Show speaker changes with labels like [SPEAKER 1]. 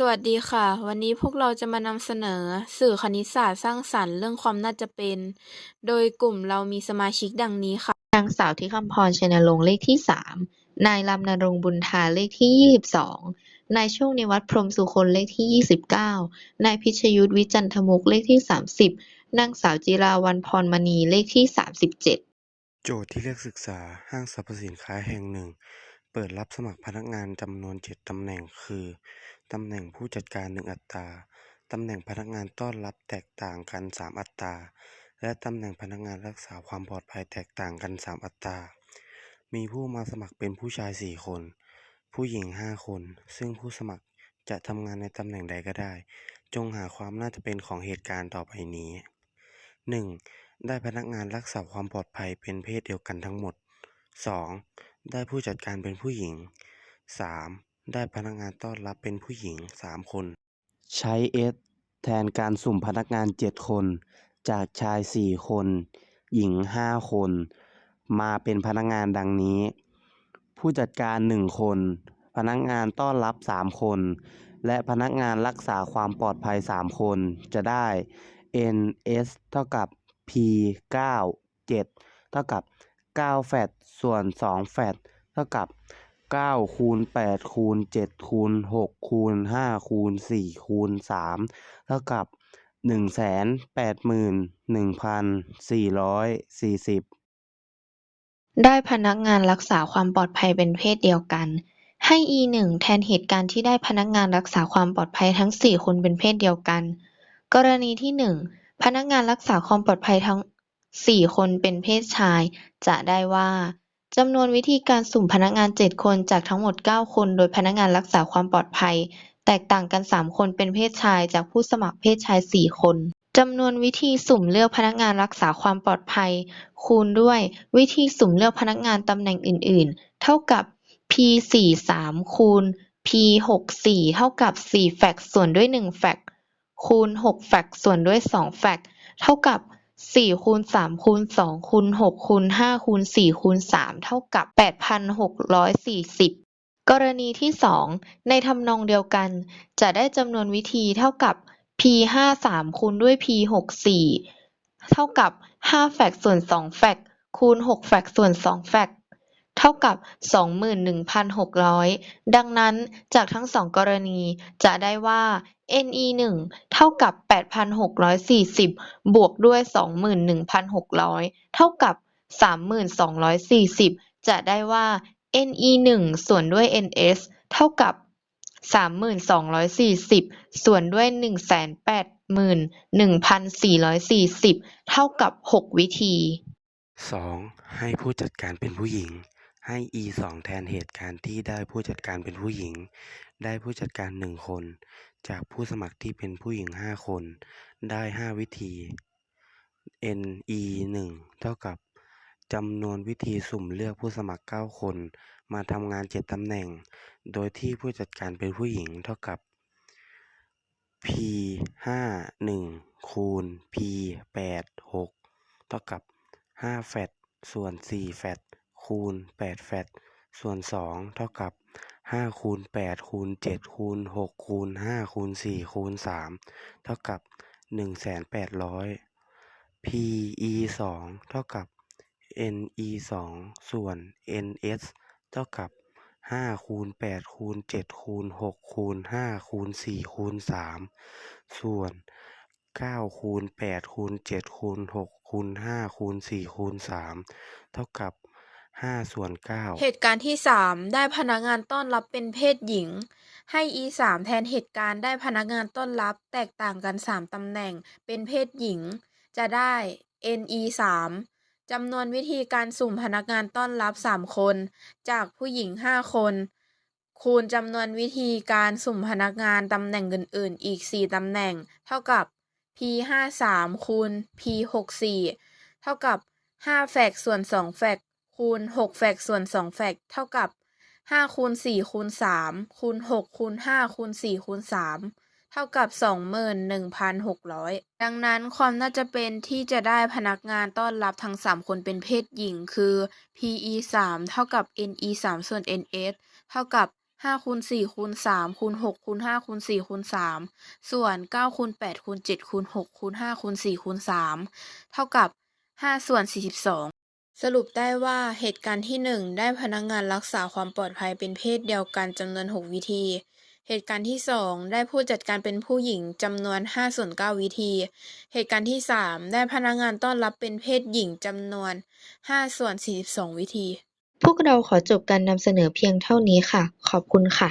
[SPEAKER 1] สวัสดีค่ะ วันนี้พวกเราจะมานำเสนอ สื่อคณิตศาสตร์สร้างสรรค์เรื่องความน่าจะเป็น โดยกลุ่มเรามีสมาชิกดังนี้ค่ะ
[SPEAKER 2] นางสาวที่คำพรชัยนรงค์เลขที่สามนายลำนรงค์บุญทาเลขที่ยี่สิบสองนายโชคนิวัฒน์พรหมสุคนเลขที่ยี่สิบเก้านายพิชยุทธวิจันทมุกเลขที่สามสิบนางสาวจิราวัลย์พรมณีเลขที่สามสิบเจ็ด
[SPEAKER 3] โจทย์ที่เลือกศึกษาห้างสรรพสินค้าแห่งหนึ่ง เปิดรับสมัครพนักงานจำนวน7ตำแหน่งคือ ตำแหน่งผู้จัดการ1อัตรา ตำแหน่งพนักงานต้อนรับแตกต่างกัน 3 อัตรา และตำแหน่งพนักงานรักษาความปลอดภัยแตกต่างกัน 3 อัตรา มีผู้มาสมัครเป็นผู้ชาย 4 คน ผู้หญิง 5 คน ซึ่งผู้สมัครจะทำงานในตำแหน่งใดก็ได้ จงหาความน่าจะเป็นของเหตุการณ์ต่อไปนี้ 1. ได้พนักงานรักษาความปลอดภัยเป็นเพศเดียวกันทั้งหมด 2. ได้ผู้จัดการเป็นผู้หญิง 3. ได้พนักงานต้อนรับเป็นผู้หญิง 3 คน ใช้ S แทนการสุ่มพนักงาน 7 คน จากชาย 4 คน หญิง 5 คน มาเป็นพนักงานดังนี้ ผู้จัดการ 1 คน พนักงานต้อนรับ 3 คน และพนักงานรักษาความปลอดภัย 3 คน จะได้ NS เท่ากับ P 9 7เท่ากับ9แฟตส่วน2แฟตเท่ากับ 9คูณ8คูณ7คูณ6คูณ5คูณ4คูณ3เท่ากับ181,440
[SPEAKER 2] ได้พนักงานรักษาความปลอดภัยเป็นเพศเดียวกัน ให้ E หนึ่งแทนเหตุการณ์ที่ได้พนักงานรักษาความปลอดภัยทั้งสี่คนเป็นเพศเดียวกัน กรณีที่หนึ่งพนักงานรักษาความปลอดภัยทั้งสี่คนเป็นเพศชาย จะได้ว่า จำนวนวิธีการสุ่มพนักงานเจ็ดคน จากทั้งหมดเก้าคน โดยพนักงานรักษาความปลอดภัย แตกต่างกันสามคนเป็นเพศชาย จากผู้สมัครเพศชายสี่คนจำนวนวิธีสุ่มเลือกพนักงานรักษาความปลอดภัย คูณด้วยวิธีสุ่มเลือกพนักงานตำแหน่งอื่น ๆ เท่ากับ p สี่สามคูณ p หกสี่เท่ากับสี่แฟกส่วนด้วยหนึ่งแฟกคูณหกแฟกส่วนด้วยสองแฟกเท่ากับ สี่คูณสามคูณสองคูณหกคูณห้าคูณสี่คูณสามเท่ากับแปดพันหกร้อยสี่สิบกรณีที่สองในทำนองเดียวกัน จะได้จำนวนวิธีเท่ากับ p ห้าสามคูณด้วย p หกสี่เท่ากับห้าแฟกส่วนสองแฟกคูณหกแฟกส่วนสองแฟก เท่ากับสองหมื่นหนึ่งพันหกร้อยดังนั้นจากทั้งสองกรณีจะได้ว่า NE หนึ่งเท่ากับแปดพันหกร้อยสี่สิบบวกด้วยสองหมื่นหนึ่งพันหกร้อยเท่ากับสามหมื่นสองร้อยสี่สิบจะได้ว่า NE หนึ่งส่วนด้วย NS เท่ากับสามหมื่นสองร้อยสี่สิบส่วนด้วยหนึ่งแสนแปดหมื่นหนึ่งพันสี่ร้อยสี่สิบเท่ากับหกวิธี
[SPEAKER 3] 2. ให้ผู้จัดการเป็นผู้หญิง ให้ E 2แทนเหตุการณ์ที่ได้ผู้จัดการเป็นผู้หญิง ได้ผู้จัดการ1คน จากผู้สมัครที่เป็นผู้หญิง5คน ได้5วิธี N E 1เท่ากับจำนวนวิธีสุ่มเลือกผู้สมัคร 9 คน มาทำงาน 7 ตำแหน่ง โดยที่ผู้จัดการเป็นผู้หญิงเท่ากับ P 5 1คูณ P 8 6เท่ากับ5แฟตส่วน4แฟต คูณ8แฟตส่วน2เท่ากับ5คูณ8คูณ7คูณ6คูณ5คูณ4คูณ3เท่ากับ 1,800 PE 2เท่ากับ NE 2ส่วน NS เท่ากับ5คูณ8คูณ7คูณ6คูณ5คูณ4คูณ3ส่วน9คูณ8คูณ7คูณ6คูณ5คูณ4คูณ3เท่ากับ 5ส่วน9
[SPEAKER 1] เหตุการณ์ที่สามได้พนักงานต้อนรับเป็นเพศหญิง ให้ E สามแทนเหตุการณ์ได้พนักงานต้อนรับแตกต่างกันสามตำแหน่งเป็นเพศหญิง จะได้ NE สามจำนวนวิธีการสุ่มพนักงานต้อนรับสามคน จากผู้หญิงห้าคน คูณจำนวนวิธีการสุ่มพนักงานตำแหน่งอื่นๆ อีกสี่ตำแหน่ง เท่ากับ P ห้าสามคูณ P หกสี่เท่ากับห้าแฟกส่วนสองแฟก คูณหกแฟกส่วนสองแฟกเท่ากับห้าคูณสี่คูณสามคูณหกคูณห้าคูณสี่คูณสามเท่ากับสองหมื่นหนึ่งพันหกร้อยดังนั้นความน่าจะเป็นที่จะได้พนักงานต้อนรับทั้งสามคนเป็นเพศหญิงคือ PE สามเท่ากับ NE สามส่วน NS เท่ากับ5คูณ4คูณ3คูณ6คูณ5คูณ4คูณ3ส่วน9คูณ8คูณ7คูณ6คูณ5คูณ4คูณ3เท่ากับ5ส่วน 42 สรุปได้ว่าเหตุการณ์ที่ 1 ได้พนักงานรักษาความปลอดภัยเป็นเพศเดียวกันจำนวน 6 วิธี เหตุการณ์ที่ 2 ได้ผู้จัดการเป็นผู้หญิงจำนวน5ส่วน9วิธี เหตุการณ์ที่ 3 ได้พนักงานต้อนรับเป็นเพศหญิงจำนวน5ส่วน42 วิธี
[SPEAKER 2] พวกเราขอจบการนำเสนอเพียงเท่านี้ค่ะ ขอบคุณค่ะ